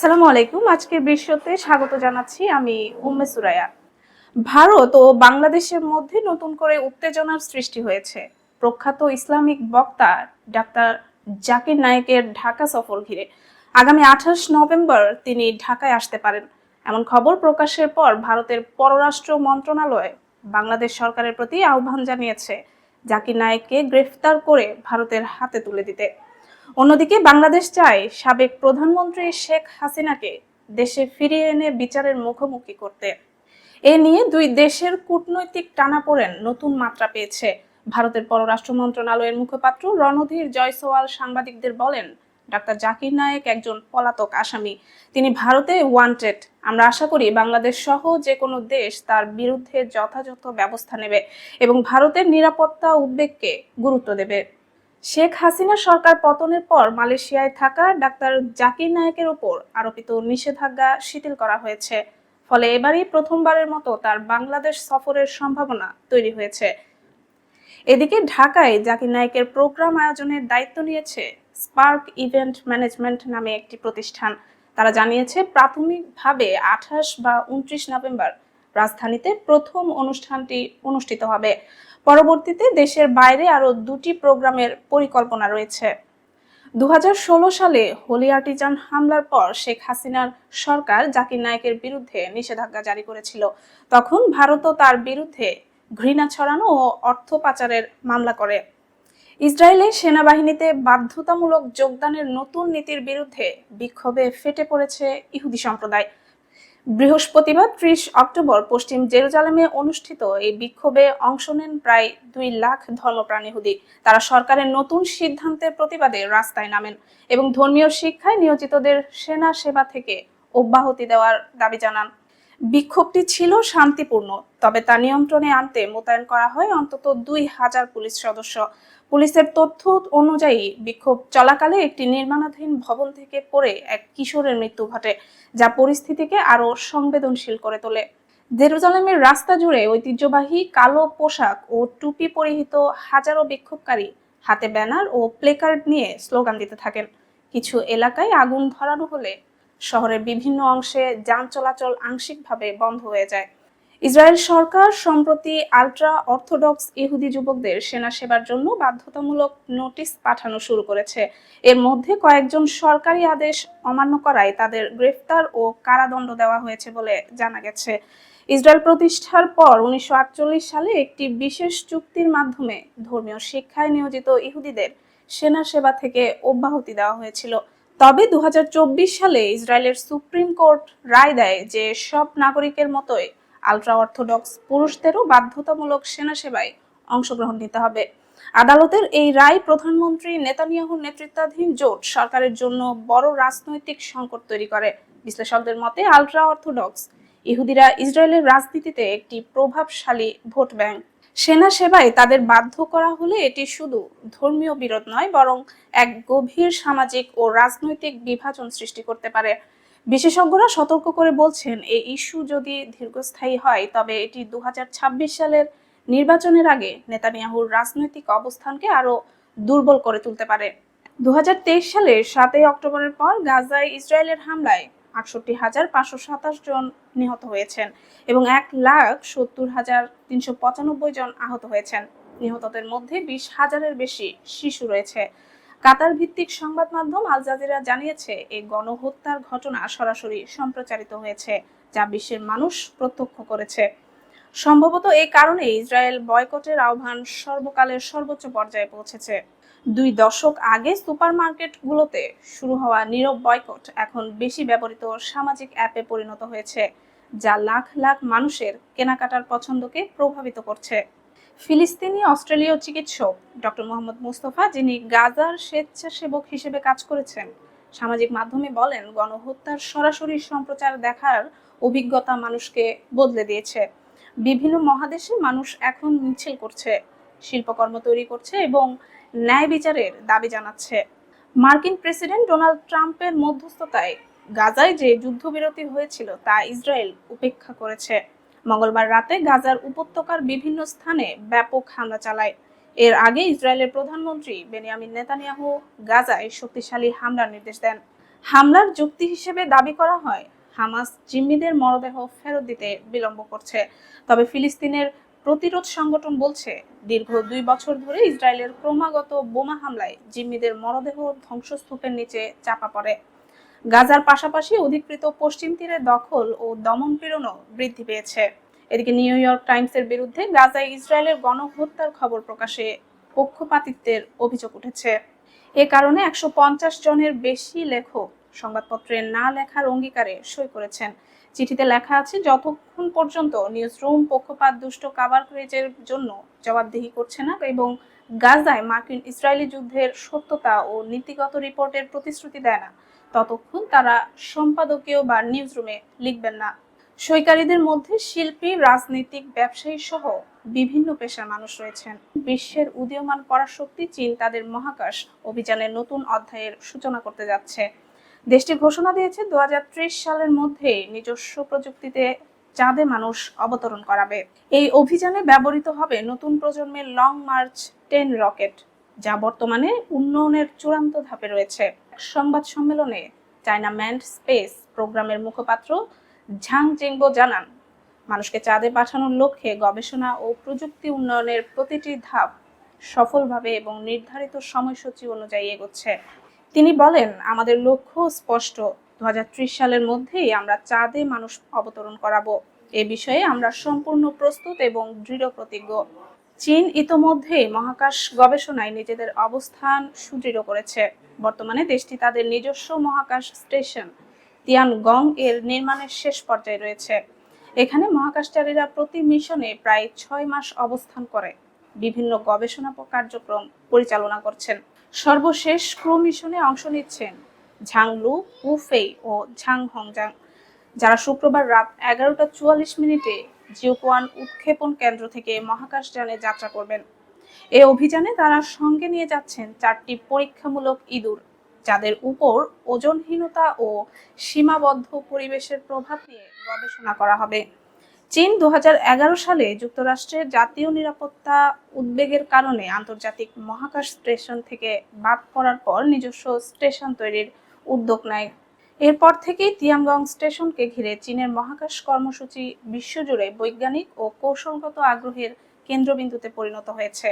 আসসালামু আলাইকুম। আজকের বিশ্বতে স্বাগত জানাচ্ছি আমি উম্মে সুরায়া ভারত ও বাংলাদেশের মধ্যে নতুন করে উত্তেজনার সৃষ্টি হয়েছে। প্রখ্যাত ইসলামিক বক্তা ডাক্তার জাকির নায়েকের ঢাকা সফর ঘিরে। আগামী আঠাশ নভেম্বর তিনি ঢাকায় আসতে পারেন। এমন খবর প্রকাশের পর ভারতের পররাষ্ট্র মন্ত্রণালয় বাংলাদেশ সরকারের প্রতি আহ্বান জানিয়েছে জাকির নায়েককে গ্রেফতার করে ভারতের হাতে তুলে দিতে। অন্যদিকে বাংলাদেশ চায় সাবেক প্রধানমন্ত্রী শেখ হাসিনাকে দেশে ফিরিয়ে এনে বিচারের মুখোমুখি করতে। এ নিয়ে দুই দেশের কূটনৈতিক টানাপোড়েন নতুন মাত্রা পেয়েছে। ভারতের পররাষ্ট্র মন্ত্রণালয়ের মুখপাত্র রণধীর জয়সওয়াল সাংবাদিকদের বলেন, ডাক্তার জাকির নায়েক একজন পলাতক আসামি। তিনি ভারতে ওয়ান্টেড। আমরা আশা করি বাংলাদেশ সহ যে কোনো দেশ তার বিরুদ্ধে যথাযথ ব্যবস্থা নেবে এবং ভারতের নিরাপত্তা উদ্বেগকে গুরুত্ব দেবে। শেখ হাসিনা সরকার পতনের পর মালয়েশিয়ায় থাকা ডাক্তার জাকির নায়েকের উপর আরোপিত নিষেধাজ্ঞা শিথিল করা হয়েছে। ফলে এবারই প্রথমবারের মতো তার বাংলাদেশ সফরের সম্ভাবনা তৈরি হয়েছে। এদিকে ঢাকায় জাকির নায়েকের প্রোগ্রাম আয়োজনের দায়িত্ব নিয়েছে স্পার্ক ইভেন্ট ম্যানেজমেন্ট নামে একটি প্রতিষ্ঠান। তারা জানিয়েছে, প্রাথমিকভাবে আঠাশ বা উনত্রিশ নভেম্বর রাজধানীতে প্রথম অনুষ্ঠানটি অনুষ্ঠিত হবে। পরবর্তীতে দেশের বাইরে আরও দুটি প্রোগ্রামের পরিকল্পনা রয়েছে। দুহাজার ষোলো সালে হোলি আর্টিজান হামলার পর শেখ হাসিনার সরকার জাকির নায়েকের বিরুদ্ধে নিষেধাজ্ঞা জারি করেছিল। তখন ভারতও তার বিরুদ্ধে ঘৃণা ছড়ানো ও অর্থ পাচারের মামলা করে। ইসরায়েলে সেনাবাহিনীতে বাধ্যতামূলক যোগদানের নতুন নীতির বিরুদ্ধে বিক্ষোভে ফেটে পড়েছে ইহুদি সম্প্রদায়। বৃহস্পতিবার ত্রিশ অক্টোবর পশ্চিম জেরুজালেমে অনুষ্ঠিত এই বিক্ষোভে অংশ নেন প্রায় দুই লাখ ধর্মপ্রাণ ইহুদি। তারা সরকারের নতুন সিদ্ধান্তের প্রতিবাদে রাস্তায় নামেন এবং ধর্মীয় শিক্ষায় নিয়োজিতদের সেনা সেবা থেকে অব্যাহতি দেওয়ার দাবি জানান। বিক্ষোভটি ছিল শান্তিপূর্ণ, তবে তা নিয়ন্ত্রণে আনতে মোতায়েন করা হয় অন্তত দুই হাজার পুলিশ সদস্য। পুলিশের তথ্য অনুযায়ী বিক্ষোভ চলাকালে একটি নির্মাণাধীন ভবন থেকে পড়ে এক কিশোরের মৃত্যু ঘটে, যা পরিস্থিতিকে আরও সংবেদনশীল করে তোলে। জেরুজালেমের রাস্তা জুড়ে ঐতিহ্যবাহী কালো পোশাক ও টুপি পরিহিত হাজারো বিক্ষোভকারী হাতে ব্যানার ও প্লেকার্ড নিয়ে স্লোগান দিতে থাকেন। কিছু এলাকায় আগুন ধরানো হলে শহরের বিভিন্ন অংশে যান চলাচল আংশিকভাবে বন্ধ হয়ে যায়। ইসরায়েল সরকার সম্প্রতি আলট্রা অর্থোডক্স ইহুদি যুবকদের সেনা সেবার জন্য বাধ্যতামূলক নোটিশ পাঠানো শুরু করেছে। এর মধ্যে কয়েকজন সরকারি আদেশ অমান্য করায় তাদের গ্রেফতার ও কারাদণ্ড দেওয়া হয়েছে বলে জানা গেছে। ইসরায়েল প্রতিষ্ঠার পর উনিশশো আটচল্লিশ সালে একটি বিশেষ চুক্তির মাধ্যমে ধর্মীয় শিক্ষায় নিয়োজিত ইহুদিদের সেনা সেবা থেকে অব্যাহতি দেওয়া হয়েছিল। তবে দু হাজার চব্বিশ সালে ইসরায়েলের সুপ্রিম কোর্ট রায় দেয় যে সব নাগরিকের মতোই আলট্রা অর্থোডক্স পুরুষদেরও বাধ্যতামূলক সেনা সেবায় অংশগ্রহণ নিতে হবে। আদালতের এই রায় প্রধানমন্ত্রী নেতানিয়াহুর নেতৃত্বাধীন জোট সরকারের জন্য বড় রাজনৈতিক সংকট তৈরি করে। বিশ্লেষকদের মতে আলট্রা অর্থোডক্স ইহুদিরা ইসরায়েলের রাজনীতিতে একটি প্রভাবশালী ভোট ব্যাংক। সেনা সেবায় তাদের বাধ্য করা হলে এটি শুধু ধর্মীয় বিরোধ নয়, বরং এক গভীর সামাজিক ও রাজনৈতিক বিভাজন সৃষ্টি করতে পারে। বিশেষজ্ঞরা সতর্ক করে বলছেন এই ইস্যু যদি দীর্ঘস্থায়ী হয়, তবে এটি দু সালের নির্বাচনের আগে নেতানিয়াহুর রাজনৈতিক অবস্থানকে আরও দুর্বল করে তুলতে পারে। দু সালের সাতই অক্টোবরের পর গাজায় ইসরায়েলের হামলায় আটষট্টি হাজার পাঁচশো সাতাশ জন নিহত হয়েছেন এবং এক লাখ সত্তর হাজার তিনশো পঁচানব্বই জন আহত হয়েছেন। নিহতদের মধ্যে বিশ হাজারের বেশি শিশু রয়েছে। কাতার ভিত্তিক সংবাদ মাধ্যম আল জাজিরা জানিয়েছে এই গণহত্যার ঘটনা সরাসরি সম্প্রচারিত হয়েছে, যা বিশ্বের মানুষ প্রত্যক্ষ করেছে। সম্ভবত এই কারণে ইসরায়েল বয়কটের আহ্বান সর্বকালের সর্বোচ্চ পর্যায়ে পৌঁছেছে। দুই দশক আগে সুপারমার্কেটগুলোতে শুরু হওয়া নীরব বয়কট এখন বেশি ব্যবহৃত সামাজিক অ্যাপে পরিণত হয়েছে, যা লাখ লাখ মানুষের কেনাকাটার পছন্দকে প্রভাবিত করছে। ফিলিস্তিনি অস্ট্রেলীয় চিকিৎসক ডক্টর মোহাম্মদ মুস্তফা, যিনি গাজার স্বেচ্ছাসেবক হিসেবে কাজ করেছেন, সামাজিক মাধ্যমে বলেন, গণহত্যার সরাসরি সম্প্রচার দেখার অভিজ্ঞতা মানুষকে বদলে দিয়েছে। বিভিন্ন মহাদেশে মানুষ এখন মিছিল করছে, শিল্পকর্ম তৈরি করছে এবং ন্যায় বিচারের দাবি জানাচ্ছে। মার্কিন প্রেসিডেন্ট ডোনাল্ড ট্রাম্পের মধ্যস্থতায় গাজায় যে যুদ্ধবিরতি হয়েছিল তা ইসরায়েল উপেক্ষা করেছে। মঙ্গলবার রাতে গাজার উপত্যকার বিভিন্ন স্থানে ব্যাপক হামলা চালায়। এর আগে ইসরায়েলের প্রধানমন্ত্রী বেনিয়ামিন নেতানিয়াহু গাজায় শক্তিশালী হামলার নির্দেশ দেন। হামলার যুক্তি হিসেবে দাবি করা হয়, হামাস জিম্মিদের মরদেহ ফেরত দিতে বিলম্ব করছে। তবে ফিলিস্তিনের প্রতিরোধ সংগঠন বলছে, দীর্ঘ দুই বছর ধরে ইসরায়েলের ক্রমাগত বোমা হামলায় জিম্মিদের মরদেহ ধ্বংসস্তূপের নিচে চাপা পড়ে। গাজার পাশাপাশি অধিকৃত পশ্চিম তীরে দখল ও দমনপীড়নও বৃদ্ধি পেয়েছে। এদিকে নিউ ইয়র্ক টাইমসের বিরুদ্ধে গাজায় ইসরায়েলের গণহত্যার খবর প্রকাশে পক্ষপাতিত্বের অভিযোগ উঠেছে। এ কারণে একশো পঞ্চাশ জনের বেশি লেখক সংবাদপত্রে না লেখার অঙ্গীকারে সই করেছেন। চিঠিতে লেখা আছে, যতক্ষণ পর্যন্ত নিউজ রুম পক্ষপাত দুষ্ট কাভার ক্রেজের জন্য জবাবদিহি করছে না এবং গাজায় মার্কিন ইসরায়েলি যুদ্ধের সত্যতা ও নীতিগত রিপোর্টের প্রতিশ্রুতি দেয় না। ততক্ষণ তারা সম্পাদকীয় বা নিউজ রুমে লিখবেন না। সইকারীদের মধ্যে শিল্পী, রাজনৈতিক ব্যবসায়ী সহ বিভিন্ন পেশার মানুষ রয়েছেন। বিশ্বের উদীয়মান পরাশক্তি চীন তাদের মহাকাশ অভিযানের নতুন অধ্যায়ের সূচনা করতে যাচ্ছে। দেশটি ঘোষণা দিয়েছে দু হাজার ত্রিশ সালের মধ্যে নিজস্ব প্রযুক্তিতে চাঁদে মানুষ অবতরণ করাবে। এই অভিযানে ব্যবহৃত হবে নতুন প্রজন্মের লং মার্চ টেন রকেট যা বর্তমানে উন্নয়নের চূড়ান্ত ধাপে রয়েছে। সংবাদ সম্মেলনে চায়না ম্যান্ড স্পেস প্রোগ্রামের মুখপাত্র ঝাং জেংবো জানান, মানুষকে চাঁদে পাঠানোর লক্ষ্যে গবেষণা ও প্রযুক্তি উন্নয়নের প্রতিটি ধাপ সফলভাবে এবং নির্ধারিত সময়সূচি অনুযায়ী এগোচ্ছে। তিনি বলেন, আমাদের লক্ষ্য স্পষ্ট। দু হাজার ত্রিশ সালের মধ্যেই আমরা চাঁদে মানুষ অবতরণ করাবো। এ বিষয়ে আমরা সম্পূর্ণ প্রস্তুত এবং দৃঢ় প্রতিজ্ঞ চীন ইতোমধ্যেই মহাকাশ গবেষণায় নিজেদের অবস্থান সুদৃঢ় করেছে। বর্তমানে দেশটি তাদের নিজস্ব মহাকাশ স্টেশন তিয়ানগং এর নির্মাণের শেষ পর্যায়ে রয়েছে। এখানে মহাকাশচারীরা প্রতি মিশনে প্রায় ছয় মাস অবস্থান করে। বিভিন্ন গবেষণা কার্যক্রম পরিচালনা করছেন। সর্বশেষ ক্রু মিশনে অংশ নিচ্ছেন ঝাংলু উফেই ও ঝাং হংজাং যারা শুক্রবার রাত এগারোটা চুয়াল্লিশ মিনিটে জিওকোয়ান উৎক্ষেপণ কেন্দ্র থেকে মহাকাশযানে যাত্রা করবেন। এই অভিযানে তারা সঙ্গে নিয়ে যাচ্ছেন চারটি পরীক্ষামূলক ইঁদুর, যাদের উপর ওজনহীনতা ও সীমাবদ্ধ পরিবেশের প্রভাব নিয়ে গবেষণা করা হবে। চীন দু হাজার এগারো সালে যুক্তরাষ্ট্রের জাতীয় নিরাপত্তা উদ্বেগের কারণে আন্তর্জাতিক মহাকাশ স্টেশন থেকে বাদ পড়ার পর নিজস্ব স্টেশন তৈরির উদ্যোগ নেয়। এরপর থেকেই তিয়ানগং স্টেশনকে ঘিরে চীনের মহাকাশ কর্মসূচি বিশ্বজুড়ে বৈজ্ঞানিক ও কৌশলগত আগ্রহের কেন্দ্রবিন্দুতে পরিণত হয়েছে।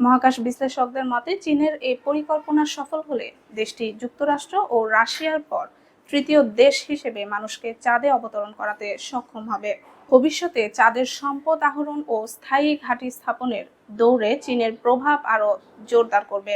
মহাকাশ বিশ্লেষকদের মতে, চীনের এই পরিকল্পনা সফল হলে দেশটি যুক্তরাষ্ট্র ও রাশিয়ার পর তৃতীয় দেশ হিসেবে মানুষকে চাঁদে অবতরণ করাতে সক্ষম হবে। ভবিষ্যতে চাঁদের সম্পদ আহরণ ও স্থায়ী ঘাঁটি স্থাপনের দৌড়ে চীনের প্রভাব আরও জোরদার করবে।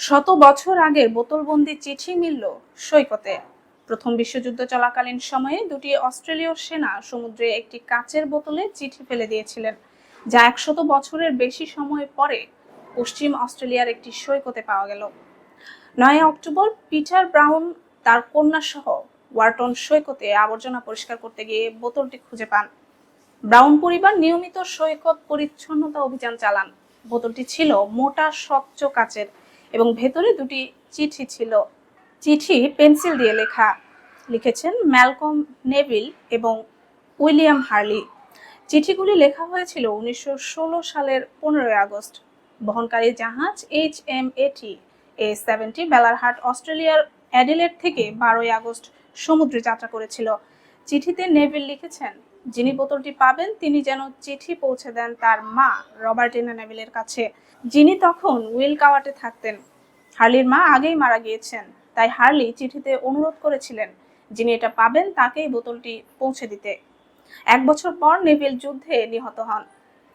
শত বছর আগের বোতলবন্দি চিঠি মিলল সৈকতে। প্রথম বিশ্বযুদ্ধ চলাকালীন সময়ে দুটি অস্ট্রেলীয় সেনা সমুদ্রে একটি কাচের বোতলে চিঠি ফেলে দিয়েছিলেন, যা একশত বছরের বেশি সময় পরে পশ্চিম অস্ট্রেলিয়ার একটি সৈকতে পাওয়া গেল। নয় অক্টোবর পিটার ব্রাউন তার কন্যা সহ ওয়ার্টন সৈকতে আবর্জনা পরিষ্কার করতে গিয়ে বোতলটি খুঁজে পান। ব্রাউন পরিবার নিয়মিত সৈকত পরিচ্ছন্নতা অভিযান চালান। বোতলটি ছিল মোটা স্বচ্ছ কাচের এবং ভেতরে দুটি চিঠি ছিল। চিঠি পেন্সিল দিয়ে লেখা। লিখেছেন ম্যালকম নেভিল এবং উইলিয়াম হার্লি। চিঠিগুলি লেখা হয়েছিল উনিশশো ষোলো সালের পনেরোই আগস্ট। বহনকারী জাহাজ এইচ এম এটি এ সেভেন্টি বেলারহাট, অস্ট্রেলিয়ার অ্যাডিলেট থেকে বারোই আগস্ট সমুদ্রে যাত্রা করেছিল। চিঠিতে নেভিল লিখেছেন, যিনি বোতলটি পাবেন, তিনি যেন চিঠি পৌঁছে দেন তার মা রবার্টিনা নেভিলের কাছে। যিনি তখন উইল কাওয়াটে থাকতেন। হার্লির মা আগেই মারা গিয়েছেন। তাই হার্লি চিঠিতে অনুরোধ করেছিলেন যিনি এটা পাবেন তাকেই বোতলটি পৌঁছে দিতে। এক বছর পর নেভিল যুদ্ধে নিহত হন।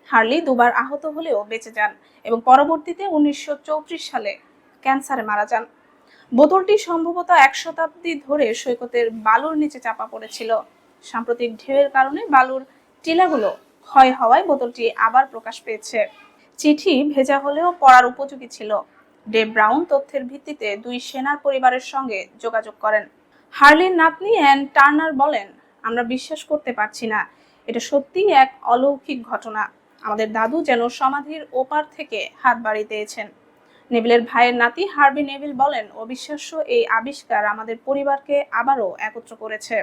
হার্লি দুবার আহত হলেও বেঁচে যান এবং পরবর্তীতে উনিশশো চৌত্রিশ সালে ক্যান্সারে মারা যান। বোতলটি সম্ভবত এক শতাব্দী ধরে সৈকতের বালুর নিচে চাপা পড়েছিল। সাম্প্রতিক ঢেউয়ের কারণে বালুর টিলাগুলো ক্ষয় হওয়ায় বোতলটি আবার প্রকাশ পেয়েছে। চিঠি ভেজা হলেও পড়ার উপযোগী ছিল। ডেভ ব্রাউন তথ্যের ভিত্তিতে দুই সেনার পরিবারের সঙ্গে যোগাযোগ করেন। হার্লির নাতনি অ্যান টার্নার বলেন, আমরা বিশ্বাস করতে পারছি না। এটা সত্যিই এক অলৌকিক ঘটনা। আমাদের দাদু যেন সমাধির ওপার থেকে হাত বাড়িয়ে দিয়েছেন। নেভিলের ভাইয়ের নাতি হার্বি নেভিল বলেন, অবিশ্বাস্য এই আবিষ্কার আমাদের পরিবারকে আবারও একত্র করেছে।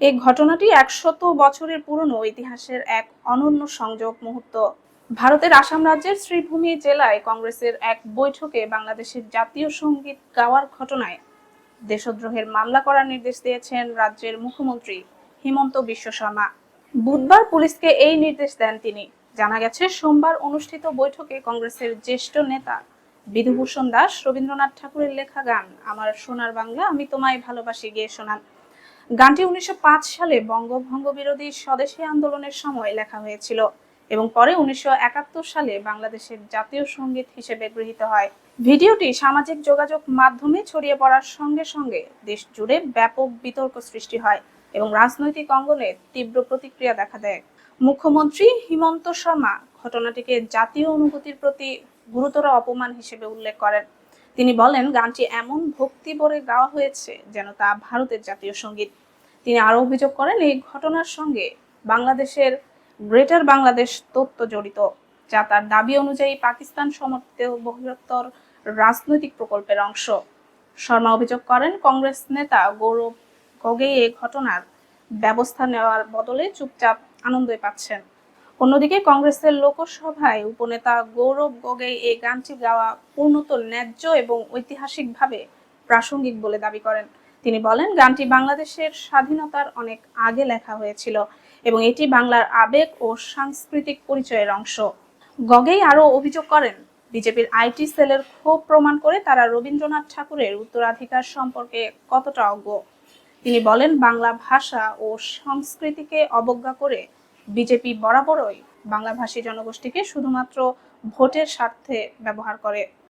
এই ঘটনাটি একশত বছরের পুরনো ইতিহাসের এক অনন্য সংযোগ মুহূর্ত। ভারতের আসাম রাজ্যের শ্রীভূমি জেলায় কংগ্রেসের এক বৈঠকে বাংলাদেশের জাতীয় সংগীত গাওয়ার ঘটনায় দেশদ্রোহের মামলা করার নির্দেশ দিয়েছেন রাজ্যের মুখ্যমন্ত্রী হিমন্ত বিশ্ব শর্মা। বুধবার পুলিশকে এই নির্দেশ দেন তিনি। জানা গেছে, সোমবার অনুষ্ঠিত বৈঠকে কংগ্রেসের জ্যেষ্ঠ নেতা বিধুভূষণ দাস, রবীন্দ্রনাথ ঠাকুরের লেখা গান, আমার সোনার বাংলা, আমি তোমায় ভালোবাসি গিয়ে শোনান। গানটি উনিশশো পাঁচ সালে বঙ্গভঙ্গ বিরোধী স্বদেশী আন্দোলনের সময় লেখা হয়েছিল। এবং পরে উনিশশো একাত্তর সালে বাংলাদেশের জাতীয় সংগীত হিসেবে গৃহীত হয়। ভিডিওটি সামাজিক যোগাযোগ মাধ্যমে ছড়িয়ে পড়ার সঙ্গে সঙ্গে দেশ জুড়ে ব্যাপক বিতর্ক সৃষ্টি হয় এবং রাজনৈতিক অঙ্গনে তীব্র প্রতিক্রিয়া দেখা দেয়। মুখ্যমন্ত্রী হিমন্ত শর্মা ঘটনাটিকে জাতীয় অনুভূতির প্রতি গুরুতর অপমান হিসেবে উল্লেখ করেন। তিনি বলেন, গানটি এমন ভক্তি ভরে গাওয়া হয়েছে যেন তা ভারতের জাতীয় সংগীত। তিনি আরও অভিযোগ করেন, এই ঘটনার সঙ্গে বাংলাদেশের গ্রেটার বাংলাদেশ তত্ত্ব জড়িত যা তার দাবি অনুযায়ী পাকিস্তান সমর্থিত বৃহত্তর রাজনৈতিক প্রকল্পের অংশ। শর্মা অভিযোগ করেন, কংগ্রেস নেতা গৌরব গগৈ এই ঘটনার ব্যবস্থা নেওয়ার বদলে চুপচাপ আনন্দই পাচ্ছেন। অন্যদিকে কংগ্রেসের লোকসভায় উপনেতা গৌরব গগৈ এই গানটি গাওয়া পূর্ণত ন্যায্য এবং ঐতিহাসিকভাবে প্রাসঙ্গিক বলে দাবি করেন। তিনি বলেন, গানটি বাংলাদেশের স্বাধীনতার অনেক আগে লেখা হয়েছিল। এবং এটি বাংলার আবেগ ও সাংস্কৃতিক পরিচয়ের অংশ। গগেই আরও অভিযোগ করেন, বিজেপির আইটি সেলের ক্ষোভ প্রমাণ করে তারা রবীন্দ্রনাথ ঠাকুরের উত্তরাধিকার সম্পর্কে কতটা অজ্ঞ। তিনি বলেন, বাংলা ভাষা ও সংস্কৃতিকে অবজ্ঞা করে বিজেপি বরাবরই বাংলাভাষী জনগোষ্ঠীকে শুধুমাত্র ভোটের স্বার্থে ব্যবহার করে।